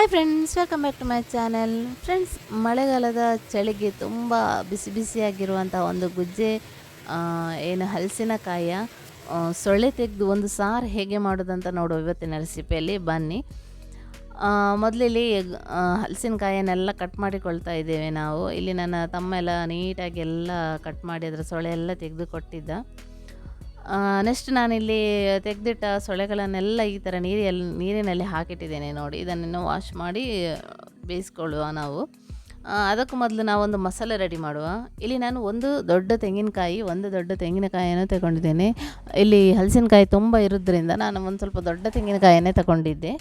Hi friends welcome back to my channel friends ಮಳೆಗಾಲದ ಚಳಿಗೆ ತುಂಬ ಬಿಸಿ ಬಿಸಿಯಾಗಿರುವಂಥ ಒಂದು ಗುಜ್ಜೆ ಏನು ಹಲಸಿನಕಾಯಿಯ ಸೊಳ್ಳೆ ತೆಗೆದು ಒಂದು ಸಾರು ಹೇಗೆ ಮಾಡೋದಂತ ನೋಡುವ ಇವತ್ತಿನ ರೆಸಿಪಿಯಲ್ಲಿ ಬನ್ನಿ. ಮೊದಲಿಲ್ಲಿ ಹಲಸಿನಕಾಯನ್ನೆಲ್ಲ ಕಟ್ ಮಾಡಿಕೊಳ್ತಾ ಇದ್ದೇವೆ ನಾವು. ಇಲ್ಲಿ ನನ್ನ ತಮ್ಮ ಎಲ್ಲ ನೀಟಾಗಿ ಎಲ್ಲ ಕಟ್ ಮಾಡಿ, ಅದರ ಸೊಳ್ಳೆ ಎಲ್ಲ ತೆಗೆದು ಕೊಟ್ಟಿದ್ದ. ನೆಕ್ಸ್ಟ್ ನಾನಿಲ್ಲಿ ತೆಗೆದಿಟ್ಟ ಸೊಳ್ಳೆಗಳನ್ನೆಲ್ಲ ಈ ಥರ ನೀರಿಯಲ್ಲಿ ನೀರಿನಲ್ಲಿ ಹಾಕಿಟ್ಟಿದ್ದೇನೆ ನೋಡಿ. ಇದನ್ನು ವಾಶ್ ಮಾಡಿ, ಬೇಯಿಸ್ಕೊಳ್ಳುವ ನಾವು. ಅದಕ್ಕೂ ಮೊದಲು ನಾವೊಂದು ಮಸಾಲೆ ರೆಡಿ ಮಾಡುವ. ಇಲ್ಲಿ ನಾನು ಒಂದು ದೊಡ್ಡ ತೆಂಗಿನಕಾಯಿ, ಒಂದು ದೊಡ್ಡ ತೆಂಗಿನಕಾಯಿಯನ್ನು ತಗೊಂಡಿದ್ದೇನೆ. ಇಲ್ಲಿ ಹಲಸಿನಕಾಯಿ ತುಂಬ ಇರೋದ್ರಿಂದ ನಾನು ಒಂದು ಸ್ವಲ್ಪ ದೊಡ್ಡ ತೆಂಗಿನಕಾಯಿಯನ್ನೇ ತಗೊಂಡಿದ್ದೆ.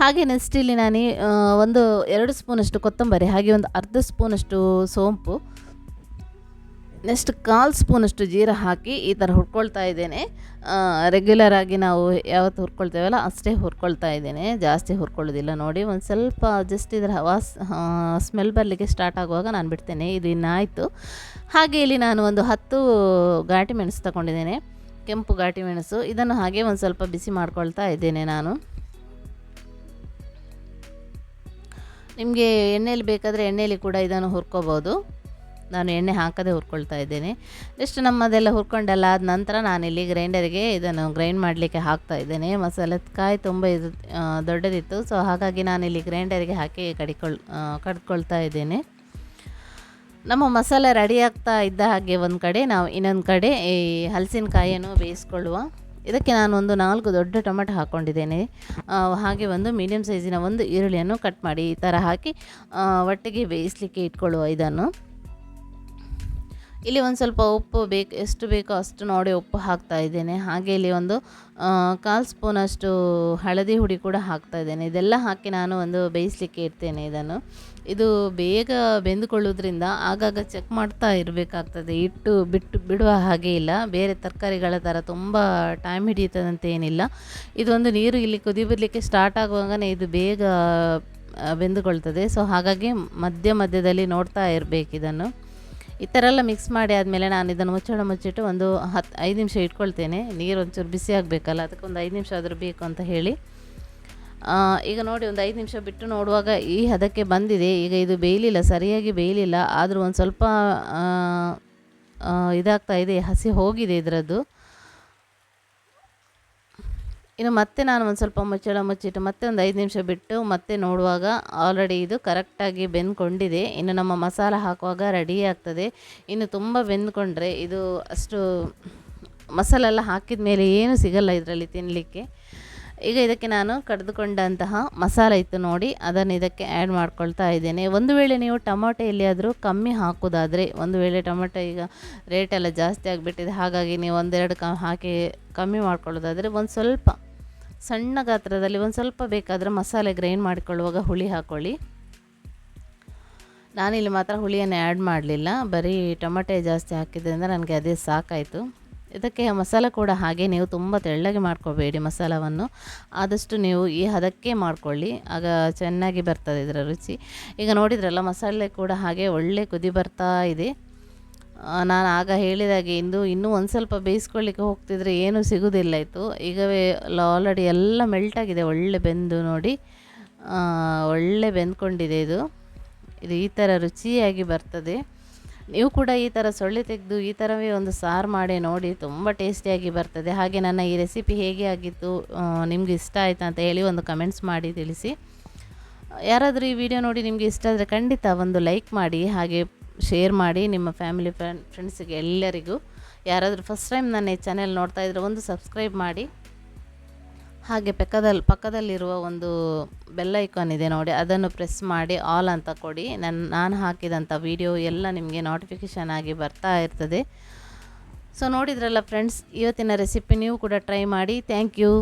ಹಾಗೆ ನೆಕ್ಸ್ಟ್ ಇಲ್ಲಿ ನಾನು ಒಂದು ಎರಡು ಸ್ಪೂನಷ್ಟು ಕೊತ್ತಂಬರಿ, ಹಾಗೆ ಒಂದು ಅರ್ಧ ಸ್ಪೂನಷ್ಟು ಸೋಂಪು. ನೆಕ್ಸ್ಟ್ ಕಾಲು ಸ್ಪೂನಷ್ಟು ಜೀರ ಹಾಕಿ ಈ ಥರ ಹುರ್ಕೊಳ್ತಾ ಇದ್ದೇನೆ. ರೆಗ್ಯುಲರ್ ಆಗಿ ನಾವು ಯಾವತ್ತು ಹುರ್ಕೊಳ್ತೇವಲ್ಲ ಅಷ್ಟೇ ಹುರ್ಕೊಳ್ತಾ ಇದ್ದೇನೆ. ಜಾಸ್ತಿ ಹುರ್ಕೊಳ್ಳೋದಿಲ್ಲ ನೋಡಿ. ಒಂದು ಸ್ವಲ್ಪ ಜಸ್ಟ್ ಇದರ ವಾಸ್ ಸ್ಮೆಲ್ ಬರಲಿಕ್ಕೆ ಸ್ಟಾರ್ಟ್ ಆಗುವಾಗ ನಾನು ಬಿಡ್ತೇನೆ. ಇದು ಇನ್ನಾಯಿತು ಹಾಗೆ ಇಲ್ಲಿ ನಾನು ಒಂದು ಹತ್ತು ಘಾಟಿ ಮೆಣಸು ತಗೊಂಡಿದ್ದೇನೆ. ಕೆಂಪು ಘಾಟಿ ಮೆಣಸು. ಇದನ್ನು ಹಾಗೆ ಒಂದು ಸ್ವಲ್ಪ ಬಿಸಿ ಮಾಡ್ಕೊಳ್ತಾ ಇದ್ದೇನೆ ನಾನು. ನಿಮಗೆ ಎಣ್ಣೆಯಲ್ಲಿ ಬೇಕಾದರೆ ಎಣ್ಣೆಯಲ್ಲಿ ಕೂಡ ಇದನ್ನು ಹುರ್ಕೋಬೋದು. ನಾನು ಎಣ್ಣೆ ಹಾಕದೆ ಹುರ್ಕೊಳ್ತಾ ಇದ್ದೇನೆ. ಜಸ್ಟ್ ನಮ್ಮದೆಲ್ಲ ಹುರ್ಕೊಂಡೆಲ್ಲ ಆದ ನಂತರ ನಾನಿಲ್ಲಿ ಗ್ರೈಂಡರಿಗೆ ಇದನ್ನು ಗ್ರೈಂಡ್ ಮಾಡಲಿಕ್ಕೆ ಹಾಕ್ತಾ ಇದ್ದೇನೆ. ಮಸಾಲೆ ಕಾಯಿ ತುಂಬ ಇದು ದೊಡ್ಡದಿತ್ತು. ಸೊ ಹಾಗಾಗಿ ನಾನಿಲ್ಲಿ ಗ್ರೈಂಡರಿಗೆ ಹಾಕಿ ಕಡಿಕೊಳ್ ಕಡ್ಕೊಳ್ತಾ ಇದ್ದೇನೆ. ನಮ್ಮ ಮಸಾಲೆ ರೆಡಿ ಆಗ್ತಾ ಇದ್ದ ಹಾಗೆ ಒಂದು ಕಡೆ, ನಾವು ಇನ್ನೊಂದು ಕಡೆ ಈ ಹಲಸಿನಕಾಯಿಯನ್ನು ಬೇಯಿಸ್ಕೊಳ್ಳುವ. ಇದಕ್ಕೆ ನಾನು ಒಂದು ನಾಲ್ಕು ದೊಡ್ಡ ಟೊಮೆಟೊ ಹಾಕ್ಕೊಂಡಿದ್ದೇನೆ ಹಾಗೆ ಒಂದು ಮೀಡಿಯಮ್ ಸೈಜಿನ ಒಂದು ಈರುಳ್ಳಿಯನ್ನು ಕಟ್ ಮಾಡಿ ಈ ಥರ ಹಾಕಿ ಒಟ್ಟಿಗೆ ಬೇಯಿಸಲಿಕ್ಕೆ ಇಟ್ಕೊಳ್ಳುವ ಇದನ್ನು. ಇಲ್ಲಿ ಒಂದು ಸ್ವಲ್ಪ ಉಪ್ಪು ಬೇಕು, ಎಷ್ಟು ಬೇಕೋ ಅಷ್ಟು ನೋಡಿ ಉಪ್ಪು ಹಾಕ್ತಾ ಇದ್ದೇನೆ. ಹಾಗೆ ಇಲ್ಲಿ ಒಂದು ಕಾಲು ಸ್ಪೂನಷ್ಟು ಹಳದಿ ಹುಡಿ ಕೂಡ ಹಾಕ್ತಾ ಇದ್ದೇನೆ. ಇದೆಲ್ಲ ಹಾಕಿ ನಾನು ಒಂದು ಬೇಯಿಸಲಿಕ್ಕೆ ಇಡ್ತೇನೆ ಇದನ್ನು. ಇದು ಬೇಗ ಬೆಂದುಕೊಳ್ಳೋದ್ರಿಂದ ಆಗಾಗ ಚೆಕ್ ಮಾಡ್ತಾ ಇರಬೇಕಾಗ್ತದೆ. ಇಟ್ಟು ಬಿಟ್ಟು ಬಿಡುವ ಹಾಗೆ ಇಲ್ಲ. ಬೇರೆ ತರಕಾರಿಗಳ ಥರ ತುಂಬ ಟೈಮ್ ಹಿಡಿಯುತ್ತದಂತೆ ಏನಿಲ್ಲ. ಇದೊಂದು ನೀರು ಇಲ್ಲಿ ಕುದಿ ಬರಲಿಕ್ಕೆ ಸ್ಟಾರ್ಟ್ ಆಗುವಾಗನೇ ಇದು ಬೇಗ ಬೆಂದುಕೊಳ್ತದೆ. ಸೊ ಹಾಗಾಗಿ ಮಧ್ಯ ಮಧ್ಯದಲ್ಲಿ ನೋಡ್ತಾ ಇರಬೇಕು ಇದನ್ನು. ಈ ಥರ ಎಲ್ಲ ಮಿಕ್ಸ್ ಮಾಡಿ ಆದಮೇಲೆ ನಾನು ಇದನ್ನು ಮುಚ್ಚಳ ಮುಚ್ಚಿಟ್ಟು ಒಂದು ಹತ್ತು ಐದು ನಿಮಿಷ ಇಟ್ಕೊಳ್ತೇನೆ. ನೀರು ಒಂಚೂರು ಬಿಸಿ ಆಗಬೇಕಲ್ಲ, ಅದಕ್ಕೆ ಒಂದು ಐದು ನಿಮಿಷ ಆದರೂ ಬೇಕು ಅಂತ ಹೇಳಿ. ಈಗ ನೋಡಿ ಒಂದು ಐದು ನಿಮಿಷ ಬಿಟ್ಟು ನೋಡುವಾಗ ಈ ಹದಕ್ಕೆ ಬಂದಿದೆ. ಈಗ ಇದು ಬೇಯಲಿಲ್ಲ, ಸರಿಯಾಗಿ ಬೇಯಲಿಲ್ಲ. ಆದರೂ ಒಂದು ಸ್ವಲ್ಪ ಇದಾಗ್ತಾ ಇದೆ, ಹಸಿ ಹೋಗಿದೆ ಇದರದ್ದು. ಇನ್ನು ಮತ್ತೆ ನಾನು ಒಂದು ಸ್ವಲ್ಪ ಮುಚ್ಚಳ ಮುಚ್ಚಿಟ್ಟು ಮತ್ತೆ ಒಂದು ಐದು ನಿಮಿಷ ಬಿಟ್ಟು ಮತ್ತೆ ನೋಡುವಾಗ ಆಲ್ರೆಡಿ ಇದು ಕರೆಕ್ಟಾಗಿ ಬೆಂದ್ಕೊಂಡಿದೆ. ಇನ್ನು ನಮ್ಮ ಮಸಾಲ ಹಾಕುವಾಗ ರೆಡಿ ಆಗ್ತದೆ. ಇನ್ನು ತುಂಬ ಬೆಂದ್ಕೊಂಡ್ರೆ ಇದು ಅಷ್ಟು ಮಸಾಲೆಲ್ಲ ಹಾಕಿದ ಮೇಲೆ ಏನು ಸಿಗಲ್ಲ ಇದರಲ್ಲಿ ತಿನ್ನಲಿಕ್ಕೆ ಈಗ ಇದಕ್ಕೆ ನಾನು ಕಡಿದುಕೊಂಡಂತಹ ಮಸಾಲ ಇತ್ತು ನೋಡಿ, ಅದನ್ನು ಇದಕ್ಕೆ ಆ್ಯಡ್ ಮಾಡ್ಕೊಳ್ತಾ ಇದ್ದೇನೆ. ಒಂದು ವೇಳೆ ನೀವು ಟೊಮೊಟೊ ಎಲ್ಲಿಯಾದರೂ ಕಮ್ಮಿ ಹಾಕೋದಾದರೆ, ಒಂದು ವೇಳೆ ಟೊಮೊಟೊ ಈಗ ರೇಟೆಲ್ಲ ಜಾಸ್ತಿ ಆಗಿಬಿಟ್ಟಿದೆ, ಹಾಗಾಗಿ ನೀವು ಒಂದೆರಡು ಕ ಹಾಕಿ ಕಮ್ಮಿ ಮಾಡ್ಕೊಳ್ಳೋದಾದರೆ ಒಂದು ಸ್ವಲ್ಪ ಸಣ್ಣ ಗಾತ್ರದಲ್ಲಿ ಒಂದು ಸ್ವಲ್ಪ ಬೇಕಾದರೆ ಮಸಾಲೆ ಗ್ರೈಂಡ್ ಮಾಡಿಕೊಳ್ಳುವಾಗ ಹುಳಿ ಹಾಕ್ಕೊಳ್ಳಿ ನಾನಿಲ್ಲಿ ಮಾತ್ರ ಹುಳಿಯನ್ನು ಆ್ಯಡ್ ಮಾಡಲಿಲ್ಲ. ಬರೀ ಟೊಮೆಟೊ ಜಾಸ್ತಿ ಹಾಕಿದ್ರಿಂದ ನನಗೆ ಅದೇ ಸಾಕಾಯಿತು. ಇದಕ್ಕೆ ಮಸಾಲೆ ಕೂಡ ಹಾಗೆ ನೀವು ತುಂಬ ತೆಳ್ಳಗೆ ಮಾಡ್ಕೊಬೇಡಿ ಮಸಾಲವನ್ನು. ಆದಷ್ಟು ನೀವು ಈ ಹದಕ್ಕೆ ಮಾಡ್ಕೊಳ್ಳಿ. ಆಗ ಚೆನ್ನಾಗಿ ಬರ್ತದೆ ಇದರ ರುಚಿ. ಈಗ ನೋಡಿದ್ರಲ್ಲ ಮಸಾಲೆ ಕೂಡ ಹಾಗೆ ಒಳ್ಳೆ ಕುದಿ ಬರ್ತಾ ಇದೆ. ನಾನು ಆಗ ಹೇಳಿದಾಗೆ, ಇಂದು ಇನ್ನೂ ಒಂದು ಸ್ವಲ್ಪ ಬೇಯಿಸ್ಕೊಳ್ಳಿಕ್ಕೆ ಹೋಗ್ತಿದ್ರೆ ಏನೂ ಸಿಗೋದಿಲ್ಲ. ಇತ್ತು ಈಗವೇ ಆಲ್ರೆಡಿ ಎಲ್ಲ ಮೆಲ್ಟ್ ಆಗಿದೆ, ಒಳ್ಳೆ ಬೆಂದು ನೋಡಿ. ಒಳ್ಳೆ ಬೆಂದ್ಕೊಂಡಿದೆ ಇದು. ಇದು ಈ ಥರ ರುಚಿಯಾಗಿ ಬರ್ತದೆ. ನೀವು ಕೂಡ ಈ ಥರ ಸೊಳ್ಳೆ ತೆಗೆದು ಈ ಥರವೇ ಒಂದು ಸಾರು ಮಾಡಿ ನೋಡಿ, ತುಂಬ ಟೇಸ್ಟಿಯಾಗಿ ಬರ್ತದೆ. ಹಾಗೆ ನನ್ನ ಈ ರೆಸಿಪಿ ಹೇಗೆ ಆಗಿತ್ತು ನಿಮ್ಗೆ ಇಷ್ಟ ಆಯಿತಾ ಅಂತ ಹೇಳಿ ಒಂದು ಕಮೆಂಟ್ಸ್ ಮಾಡಿ ತಿಳಿಸಿ. ಯಾರಾದರೂ ಈ ವಿಡಿಯೋ ನೋಡಿ ನಿಮಗೆ ಇಷ್ಟ ಆದರೆ ಖಂಡಿತ ಒಂದು ಲೈಕ್ ಮಾಡಿ. ಹಾಗೆ ಶೇರ್ ಮಾಡಿ ನಿಮ್ಮ ಫ್ಯಾಮಿಲಿ ಫ್ರೆಂಡ್ ಫ್ರೆಂಡ್ಸಿಗೆ ಎಲ್ಲರಿಗೂ. ಯಾರಾದರೂ ಫಸ್ಟ್ ಟೈಮ್ ನನ್ನ ಈ ಚಾನೆಲ್ ನೋಡ್ತಾ ಇದ್ದರೆ ಒಂದು ಸಬ್ಸ್ಕ್ರೈಬ್ ಮಾಡಿ. ಹಾಗೆ ಪಕ್ಕದಲ್ಲಿ ಪಕ್ಕದಲ್ಲಿರುವ ಒಂದು ಬೆಲ್ ಐಕಾನ್ ಇದೆ ನೋಡಿ, ಅದನ್ನು ಪ್ರೆಸ್ ಮಾಡಿ ಆಲ್ ಅಂತ ಕೊಡಿ. ನನ್ನ ನಾನು ಹಾಕಿದಂಥ ವಿಡಿಯೋ ಎಲ್ಲ ನಿಮಗೆ ನೋಟಿಫಿಕೇಷನ್ ಆಗಿ ಬರ್ತಾ ಇರ್ತದೆ. ಸೊ ನೋಡಿದ್ರಲ್ಲ ಫ್ರೆಂಡ್ಸ್ ಇವತ್ತಿನ ರೆಸಿಪಿ ನೀವು ಕೂಡ ಟ್ರೈ ಮಾಡಿ. Thank you